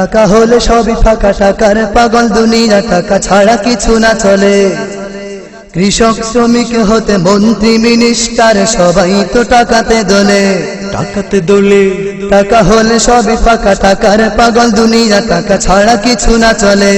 টাকা হলে সবই ফাঁকা টাকার পাগল দুনিয়া টাকা ছাড়া কিছু না চলে। কৃষক শ্রমিক হতে মন্ত্রী মিনিস্টার সবাই তো টাকাতে দোলে। টাকাতে দোলে। টাকা হলে সবই ফাঁকা টাকার পাগল দুনিয়া টাকা ছাড়া কিছু না চলে।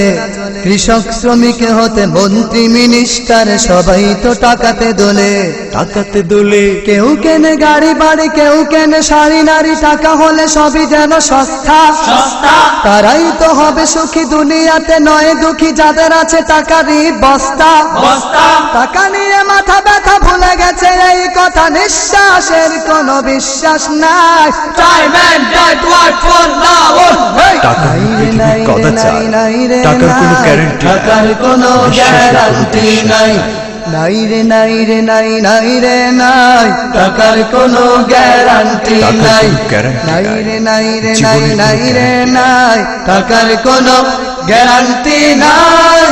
কৃষক শ্রমিক হতে মন্ত্রী মিনিস্টার সবাই তো টাকাতে দোলে। টাকাতে দোলে। কেউ কেনে গাড়ি বাড়ি কেউ কেনে শাড়ি নারী টাকা হলে সবই যেন সস্তা। সস্তা। তারাই তো হবে সুখী দুনিয়াতে নয় দুঃখী যাদের আছে টাকারই বস্তা। বস্তা। টাকা নিয়ে মাথা ব্যথা ভুলে গেছে এই কথা নিঃশ্বাসের কোনো বিশ্বাস নাই। টাকার কোনো গ্যারান্টি টাকার কোনো গ্যারান্টি নাই। নাই রে নাই রে নাই নাই রে নাই। টাকার কোনো গ্যারান্টি নাই। নাই। রে নাই রে নাই নাই রে নাই। টাকার কোনো গ্যারান্টি নাই।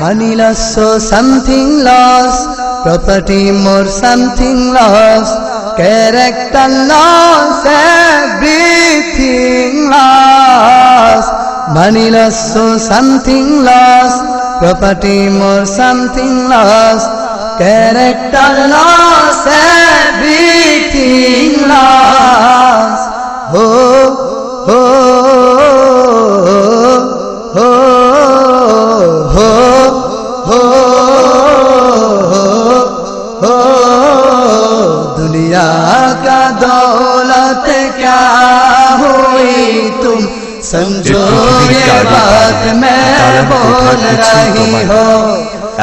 Money loss something loss property more something loss character loss everything loss money loss something loss property more something loss character loss everything loss হো समझो ये बात मैं बोल रही हो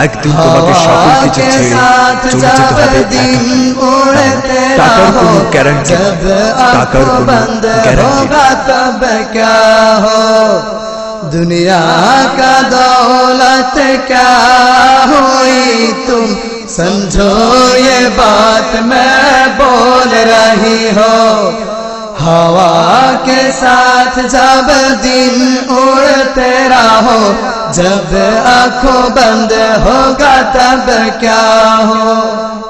একদিন তোমাকে সকল हवा কিছু के ছেড়ে साथ চলে যেতে जब হবে दिन उड़ते টাকার रहो কোনো গ্যারান্টি जब টাকার आंखों কোনো बंद গ্যারান্টি होगा तब क्या हो दुनिया का दौलत क्या हुई तुम समझो ये बात मैं बोल रही हो हवा के साथ जब दिन उड़ते रहो जब आँखों बंद होगा तब क्या हो?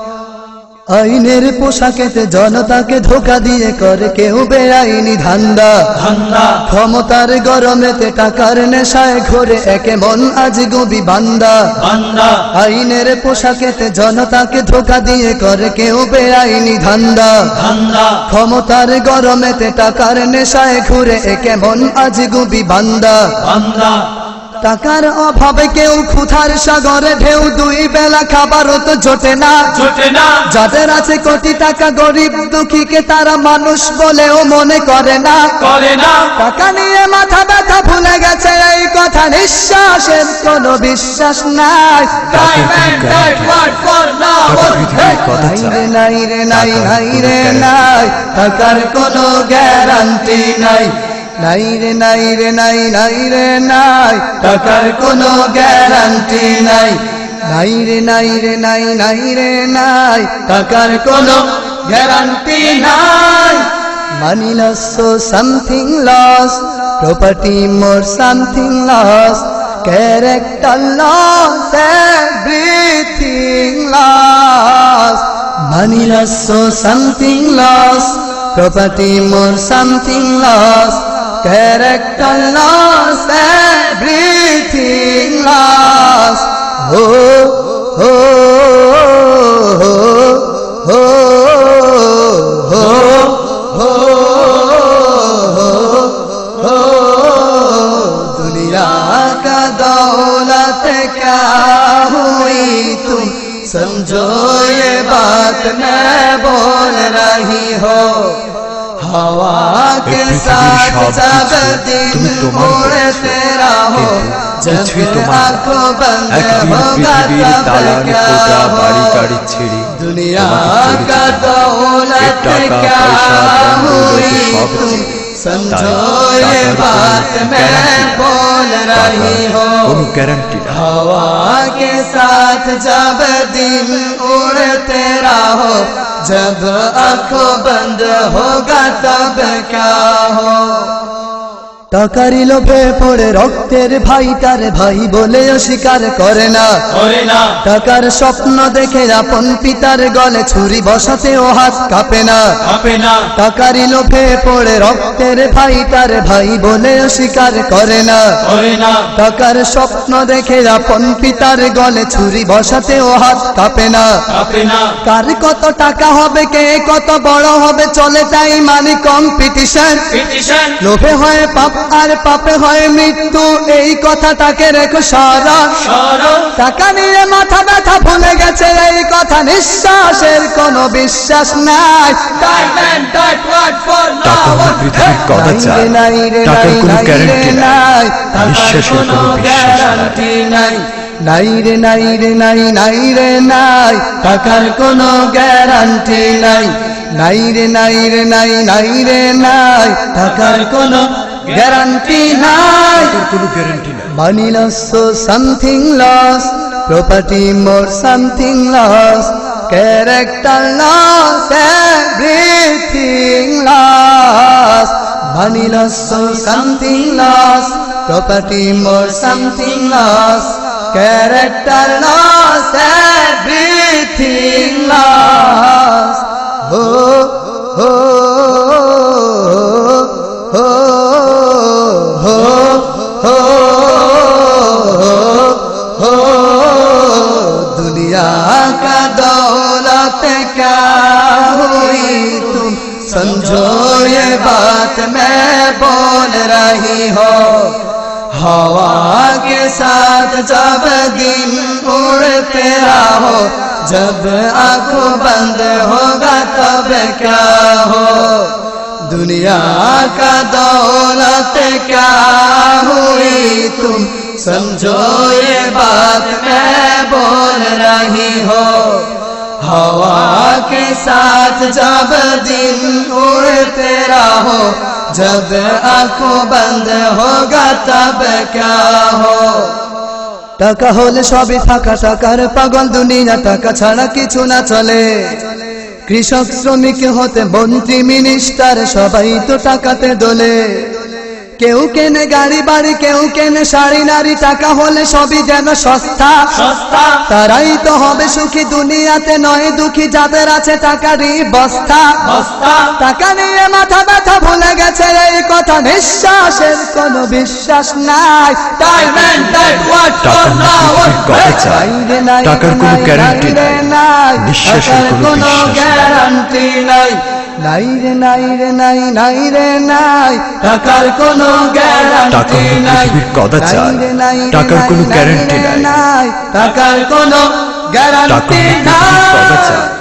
আইনের পোশাকেতে জনতাকে ধোকা দিয়ে করে কেউ বেআইনি ধান্দা। ক্ষমতার গরমেতে টাকার নেশায় ঘোরে একে মন আজ গবি বান্দা। আইনের পোশাকেতে জনতাকে ধোকা দিয়ে করে কেউ বেআইনি ধান্দা। ক্ষমতার গরমেতে টাকার নেশায় ঘুরে একে মন আজ গবি বান্দা। টাকার অভাবে কেউ ক্ষুধার সাগরে ঢেউ দুই বেলা খাবারও তো জোটে না জোটে না যাদের আছে কোটি টাকা গরিব দুঃখীকে তারা মানুষ বলেও মনে করে না করে না টাকা নিয়ে মাথা ব্যথা ভুলে গেছে এই কথা নিঃশ্বাসের কোনো বিশ্বাস নাই নাই রে নাই নাই রে নাই টাকার কোনো গ্যারান্টি নাই নাই রে নাই রে, নাই নাই রে, নাই। টাকার কোনো গ্যারান্টি নাই। নাই রে নাই রে, নাই নাই রে, নাই। টাকার কোনো গ্যারান্টি নাই। Money loss so something loss property more something loss character loss everything loss money loss so something loss property more something loss character loss everything loss হো হো हवा के साथ सब दिन उड़े तेरा हो जब आँखों दुनिया का दौलत तो क्या बात मैं बोल रही हूँ। हवा के साथ जब दिन उड़ तेरा हो जब आँखों बंद हो तब क्या हो টাকারি লোভে পড়ে রক্তের ভাই তার ভাই বলে অস্বীকার করে না। টাকার স্বপ্ন দেখে আপন পিতার গলে ছুরি বসাতে ও হাত কাঁপে না। টাকারি লোভে পড়ে রক্তের ভাই তার ভাই বলে অস্বীকার করে না। টাকার স্বপ্ন দেখে আপন পিতার গলে ছুরি বসাতে ও হাত কাঁপে না। কার কত টাকা হবে কে কত বড় হবে চলে তাই মানে কম্পিটিশন লোভে হয় পাপ আর পাপে হয় মৃত্যু এই কথাটাকে রেখো সারা। টাকা নিয়ে মাথা ব্যথা ভুলে গেছে এই কথা নিঃশ্বাসের কোনো বিশ্বাস নাই। নাই নাই রে নাই রে নাই নাই। রে নাই টাকার কোনো গ্যারান্টি নাই। নাই রে নাই রে নাই নাই রে নাই। টাকার কোনো গ্যারান্টি নাই কোনো গ্যারান্টি নাই Money loss, so something lost. Property more, something lost. Character lost, everything lost. Money loss, so something lost. Property more, something lost. Character lost, everything lost. समझो ये बात मैं बोल रही हो। हवा के साथ जब दिन उड़ते रहो, जब आँखों बंद होगा तब क्या हो? दुनिया का दौलत क्या हुई तुम? समझो ये बात मैं बोल रही हो। हवा के साथ जब दिन उड़ते रहो जब आंखों बंद होगा तब क्या हो টাকা হলে সবই ফাঁকা টাকার পাগল দুনিয়া টাকা ছাড়া কিছু না চলে কৃষক শ্রমিক হতে মন্ত্রী মিনিস্টার সবাই তো টাকাতে দোলে কেউ কেনে গাড়ি বাড়ি কেউ কেনে শাড়ি নারী টাকা হলে সবই যেন সস্তা। সস্তা। তারাই তো হবে সুখী দুনিয়াতে নয় দুঃখী যাদের আছে টাকারই বস্তা। বস্তা। টাকা নিয়ে মাথা ব্যথা ভুলে গেছে এই কথা নিঃশ্বাসের কোনো বিশ্বাস নাই। টাকার কোনো গ্যারান্টি নাই বিশ্বাসের কোনো গ্যারান্টি নাই। নাই রে নাই রে নাই নাই রে নাই। টাকার কোনো গ্যারান্টি নাই। কদাচার। টাকার কোনো গ্যারান্টি নাই। টাকার কোনো গ্যারান্টি নাই।